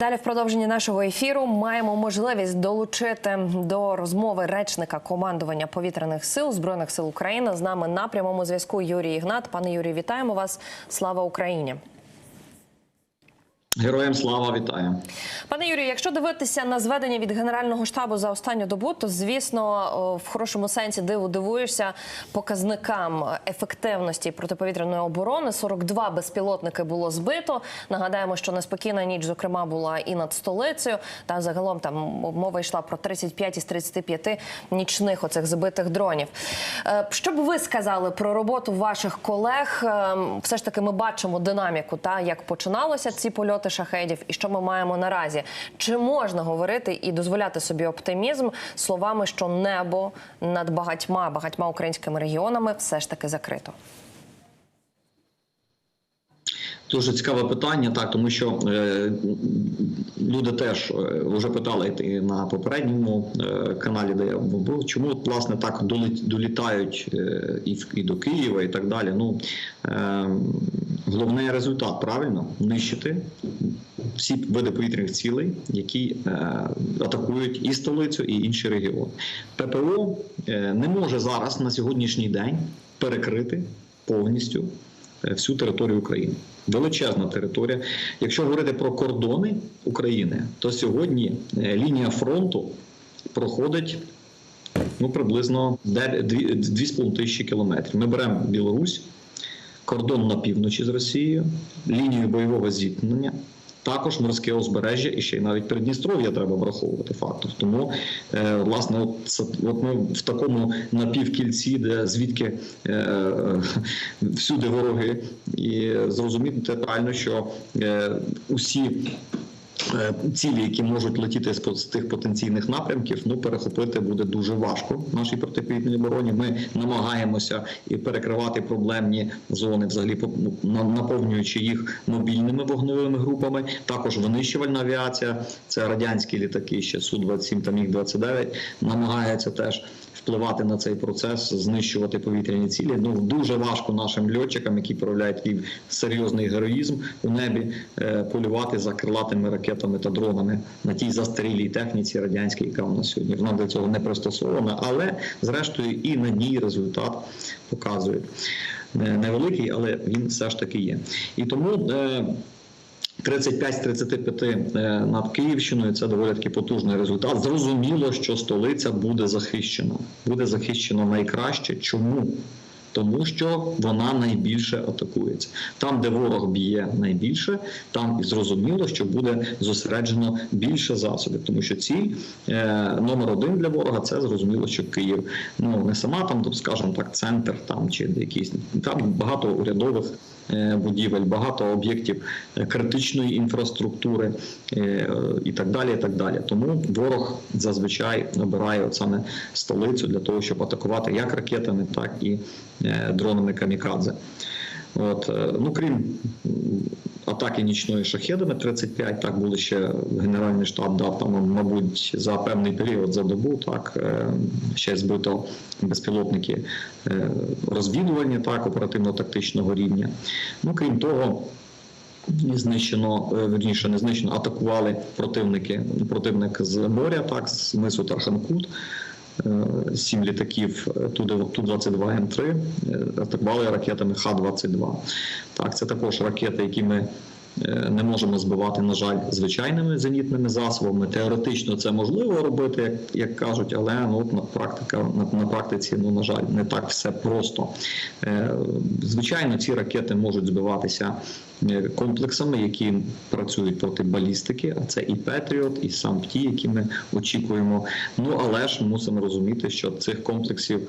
Далі в продовженні нашого ефіру маємо можливість долучити до розмови речника командування повітряних сил збройних сил України. З нами на прямому зв'язку Юрій Ігнат. Пане Юрій, вітаємо вас. Слава Україні. Героям слава вітаю. Пане Юрію, якщо дивитися на зведення від Генерального штабу за останню добу, то звісно в хорошому сенсі диву дивуєшся показникам ефективності протиповітряної оборони. 42 безпілотники було збито. Нагадаємо, що неспокійна ніч, зокрема, була і над столицею. Та загалом там мова йшла про 35 із 35 нічних оцих збитих дронів. Е, Що б ви сказали про роботу ваших колег? Е, Все ж таки, ми бачимо динаміку, та як починалося ці польоти шахедів, і що ми маємо наразі. Чи можна говорити і дозволяти собі оптимізм словами, що небо над багатьма багатьма українськими регіонами все ж таки закрито? Дуже цікаве питання, так тому що е, люди теж е, вже питали і на попередньому е, каналі, де я був, чому власне так долітають е, і, і до Києва, і так далі. Ну е, головний результат правильно нищити всі види повітряних цілей, які е, атакують і столицю, і інші регіони. ППО е, не може зараз на сьогоднішній день перекрити повністю всю територію України. Величезна територія. Якщо говорити про кордони України, то сьогодні е, лінія фронту проходить ну, приблизно 2,5 тисячі кілометрів. Ми беремо Білорусь, кордон на півночі з Росією, лінію бойового зіткнення. Також морське узбережжя і ще й навіть Придністров'я треба враховувати фактор. Тому е, власне, от, от ми в такому напівкільці, де звідки е, всюди вороги, і зрозуміти правильно, що е, усі. Е, Цілі, які можуть летіти з тих потенційних напрямків, ну перехопити буде дуже важко в нашій протиповітряній обороні. Ми намагаємося і перекривати проблемні зони, взагалі ну, наповнюючи їх мобільними вогневими групами. Також винищувальна авіація, це радянські літаки, ще су 27 та міг 29 намагаються теж впливати на цей процес, знищувати повітряні цілі. Ну дуже важко нашим льотчикам, які проявляють такий серйозний героїзм у небі, е, полювати за крилатими ракетами та дронами на тій застарілій техніці радянській, яка у нас сьогодні. Вона для цього не пристосована, але зрештою і на ній результат показує. Е, Невеликий, але він все ж таки є. І тому. Е, 35 з 35 е, над Київщиною це доволі таки потужний результат. Зрозуміло, що столиця буде захищена. Буде захищена найкраще. Чому? Тому що вона найбільше атакується. Там, де ворог б'є найбільше, там і зрозуміло, що буде зосереджено більше засобів, тому що ціль е, номер один для ворога це зрозуміло, що Київ. Ну не сама там, скажімо так, центр там чи якийсь там багато урядових будівель, багато об'єктів е, критичної інфраструктури е, е, і так далі. і так далі. Тому ворог зазвичай обирає саме столицю для того, щоб атакувати як ракетами, так і е, дронами камікадзе. От, е, ну крім атаки нічної шахедами 35, так були ще Генеральний штаб дав там, мабуть, за певний період за добу, так е, ще збито безпілотники е, розвідування, так оперативно-тактичного рівня. Ну крім того. Знищено, верніше не знищено, атакували противники. Противник з моря, так, з мису Тарханкут. Е, Сім літаків е, Ту-22 М3 е, атакували ракетами Х-22. Так, це також ракети, які ми е, не можемо збивати, на жаль, звичайними зенітними засобами. Теоретично це можливо робити, як, як кажуть, але ну, на, практика, на, на практиці, ну, на жаль, не так все просто. Е, Звичайно, ці ракети можуть збиватися комплексами, які працюють проти балістики, а це і Петріот, і сам ті, які ми очікуємо. Ну але ж мусимо розуміти, що цих комплексів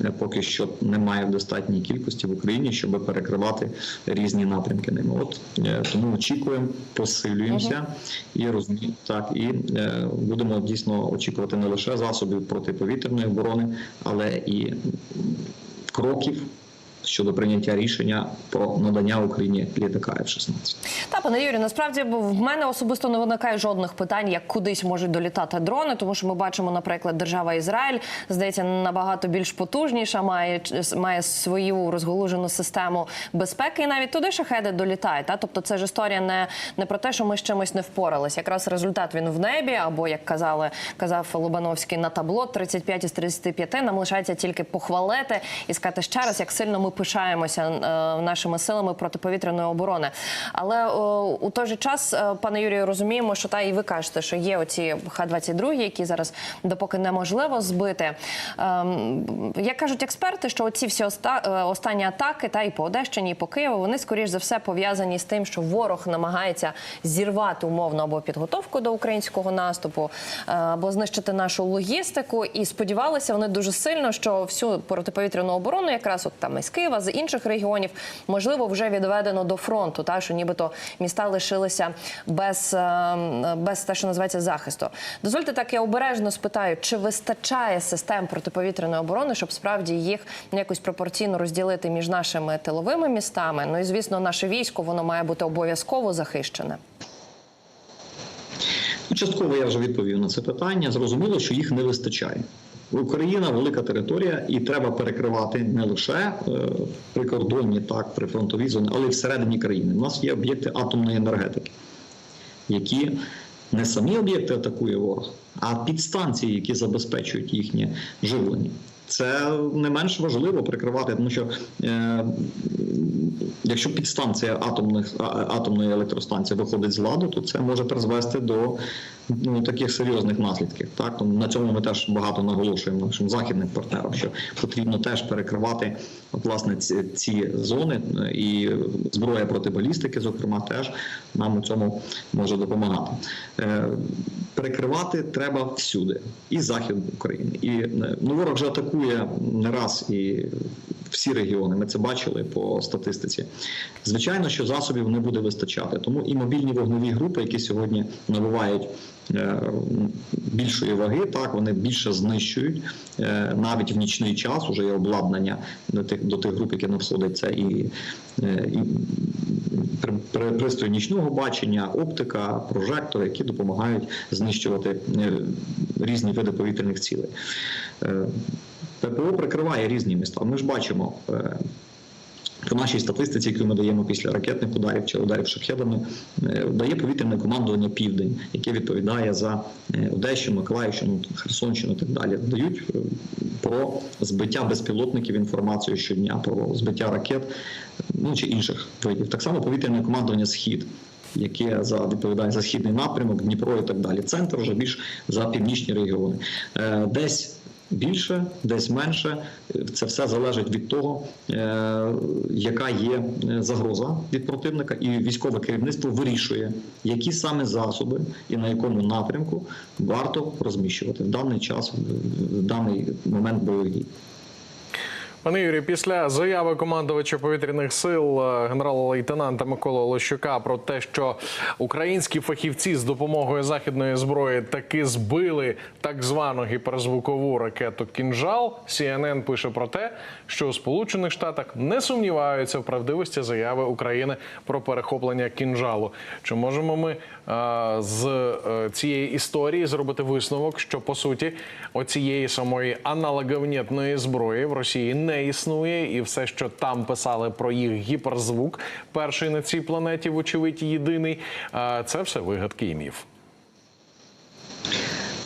е, поки що немає в достатній кількості в Україні, щоб перекривати різні напрямки ними. От е, тому очікуємо, посилюємося і розуміємо так, і е, будемо дійсно очікувати не лише засобів протиповітряної оборони, але і кроків щодо прийняття рішення про надання Україні літака F-16. Та пане Юрію, насправді в мене особисто не виникає жодних питань, як кудись можуть долітати дрони, тому що ми бачимо, наприклад, держава Ізраїль здається набагато більш потужніша, має має свою розголужену систему безпеки, і навіть туди шахеди долітають. Та тобто, це ж історія не, не про те, що ми з чимось не впоралися. Якраз результат він в небі, або як казали, казав Лобановський на табло 35 із 35. Нам лишається тільки похвалити і сказати ще раз, як сильно ми пишаємося е, нашими силами протиповітряної оборони. Але у той же час, е, пане Юрію, розуміємо, що та і ви кажете, що є оці Х-22, які зараз допоки неможливо збити. Ем, як кажуть експерти, що оці всі е, останні атаки, та і по Одещині, і по Києву, вони скоріш за все пов'язані з тим, що ворог намагається зірвати умовно або підготовку до українського наступу, або знищити нашу логістику. І сподівалися вони дуже сильно, що всю протиповітряну оборону, якраз от там із Києва, з інших регіонів, можливо, вже відведено до фронту, та що нібито міста лишилися без, е, без те, що називається захисту. Дозвольте так, я обережно спитаю, чи вистачає систем протиповітряної оборони, щоб справді їх ну, якось пропорційно розділити між нашими тиловими містами? Ну і звісно, наше військо воно має бути обов'язково захищене. Частково я вже відповів на це питання. Зрозуміло, що їх не вистачає. Україна велика територія, і треба перекривати не лише е, прикордонні, так, прифронтові зони, але й всередині країни. У нас є об'єкти атомної енергетики, які не самі об'єкти атакує ворог, а підстанції, які забезпечують їхнє живлення. Це не менш важливо прикривати, тому що е, якщо підстанція атомних атомної електростанції виходить з ладу, то це може призвести до ну, таких серйозних наслідків. Так тому на цьому ми теж багато наголошуємо нашим західним партнерам, що потрібно теж перекривати власне ці, ці зони і зброя проти балістики, зокрема, теж нам у цьому може допомагати. Е, перекривати треба всюди, і захід України. І е, ну, ворог вже атакує не раз і всі регіони. Ми це бачили по статистиці. Звичайно, що засобів не буде вистачати. Тому і мобільні вогневі групи, які сьогодні набувають е, більшої ваги, так вони більше знищують е, навіть в нічний час. Уже є обладнання до тих до тих груп, які надходять. І, е, і при- при- пристрої нічного бачення, оптика, прожектори, які допомагають знищувати різні види повітряних цілей. ППО прикриває різні міста. Ми ж бачимо. Е, нашій статистиці, яку ми даємо після ракетних ударів чи ударів шахедами, е, дає повітряне командування Південь, яке відповідає за е, Одещину, Миколаївщину, Херсонщину і так далі. Дають е, про збиття безпілотників інформацію щодня, про збиття ракет ну чи інших видів. Так само повітряне командування Схід. Яке за відповідає за східний напрямок, Дніпро і так далі. Центр вже більш за північні регіони. Десь більше, десь менше. Це все залежить від того, е, яка є е, загроза від противника, і військове керівництво вирішує, які саме засоби і на якому напрямку варто розміщувати в даний час, в- в даний момент бойових дій. Пане Юрію, після заяви командувача повітряних сил е, генерала-лейтенанта Миколи Олещука про те, що українські фахівці з допомогою західної зброї таки збили так звану гіперзвукову ракету Кінжал, CNN пише про те, що у Сполучених Штатах не сумніваються в правдивості заяви України про перехоплення кінжалу. Чи можемо ми е, з е, цієї історії зробити висновок, що по суті оцієї самої аналоговнітної зброї в Росії не існує, і все, що там писали про їх гіперзвук, перший на цій планеті, вочевидь, єдиний, це все вигадки і міф.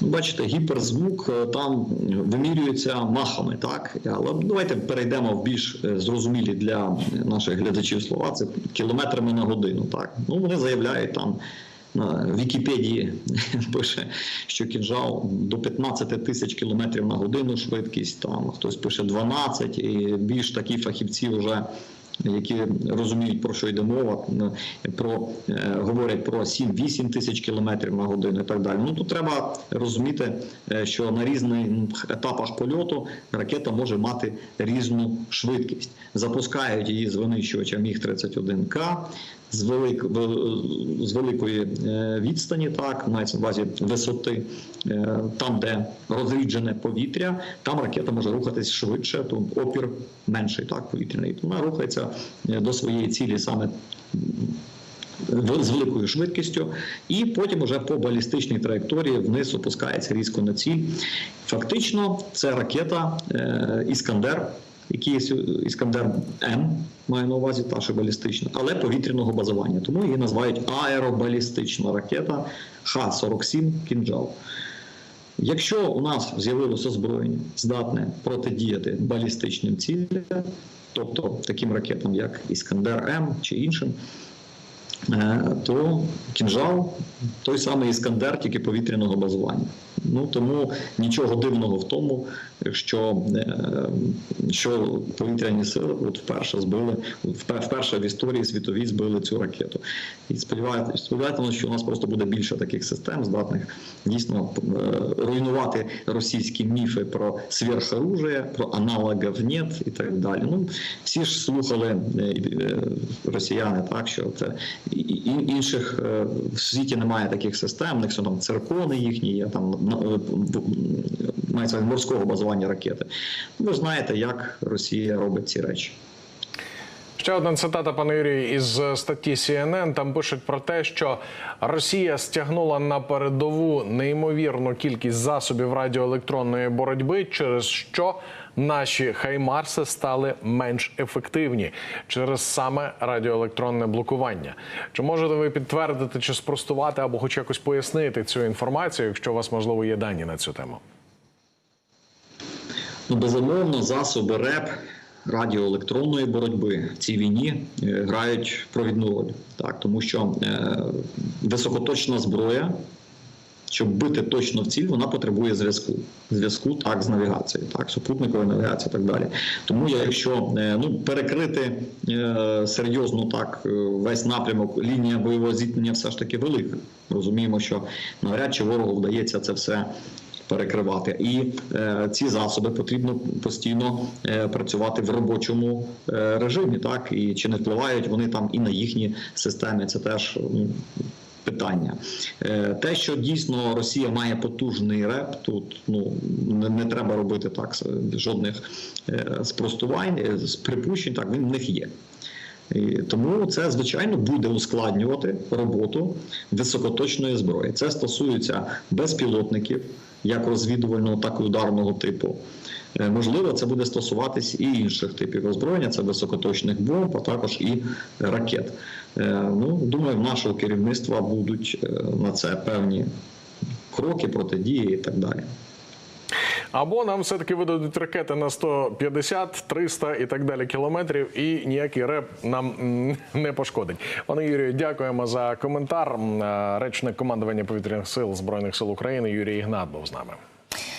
Бачите, гіперзвук е, там вимірюється махами, так але давайте перейдемо в більш е, зрозумілі для наших глядачів слова. Це кілометрами на годину. Так ну вони заявляють там. На Вікіпедії пише, що кінжал до 15 тисяч кілометрів на годину швидкість. Там хтось пише 12, і більш такі фахівці вже які розуміють про що йде мова, про е, говорять про 7-8 тисяч кілометрів на годину і так далі. Ну тут треба розуміти, е, що на різних етапах польоту ракета може мати різну швидкість. Запускають її з винищувача Міг 31 к з, велик, з великої е, відстані, так мається на увазі висоти, е, там, де розріджене повітря, там ракета може рухатись швидше, то опір менший, так повітряний. Вона рухається е, до своєї цілі саме з великою швидкістю, і потім уже по балістичній траєкторії вниз опускається різко на ціль. Фактично, це ракета Іскандер, який є сю- Іскандер М, має на увазі, та що балістична, але повітряного базування. Тому її називають аеробалістична ракета Х-47 Кінджал. Якщо у нас з'явилося озброєння, здатне протидіяти балістичним цілям, тобто таким ракетам, як Іскандер М чи іншим, то кінжал той самий Іскандер, тільки повітряного базування. Ну тому нічого дивного в тому, що, е, що повітряні сили от вперше збили, впе- вперше в історії світовій збили цю ракету. І сподіваємося, сподіваємося, що у нас просто буде більше таких систем, здатних дійсно е, руйнувати російські міфи про сверхоружие, про аналогів нет і так далі. Ну всі ж слухали е, е, росіяни, так що це інших е, в світі немає таких систем, в них там циркони їхні є там е, мається морського базування ракети. Ви знаєте, як Росія робить ці речі. Ще одна цитата, пане Юрію, із статті CNN. Там пишуть про те, що Росія стягнула на передову неймовірну кількість засобів радіоелектронної боротьби, через що наші хаймарси стали менш ефективні через саме радіоелектронне блокування. Чи можете ви підтвердити чи спростувати або хоч якось пояснити цю інформацію, якщо у вас можливо є дані на цю тему? Ну, безумовно, засоби РЕП радіоелектронної боротьби в цій війні е, грають провідну роль, так тому що е, високоточна зброя. Щоб бити точно в ціль, вона потребує зв'язку. Зв'язку так з навігацією, так, супутникової навігації і так далі. Тому якщо е, ну, перекрити е, серйозно так е, весь напрямок, лінія бойового зіткнення все ж таки велика. Розуміємо, що навряд чи ворогу вдається це все перекривати. І е, ці засоби потрібно постійно е, працювати в робочому е, режимі, так і чи не впливають вони там і на їхні системи. Це теж питання. Е, те, що дійсно Росія має потужний реп, тут ну не, не треба робити так жодних е, спростувань, е, з припущень. Так він в них є. І тому це звичайно буде ускладнювати роботу високоточної зброї. Це стосується безпілотників, як розвідувального, так і ударного типу. Е, Можливо, це буде стосуватись і інших типів озброєння, це високоточних бомб, а також і ракет. Е, Ну, думаю, в нашого керівництва будуть е, на це певні кроки, протидії і так далі. Або нам все-таки видадуть ракети на 150, 300 і так далі кілометрів, і ніякий реп нам не пошкодить. Пане Юрію, дякуємо за коментар. Речник командування повітряних сил збройних сил України Юрій Ігнат був з нами.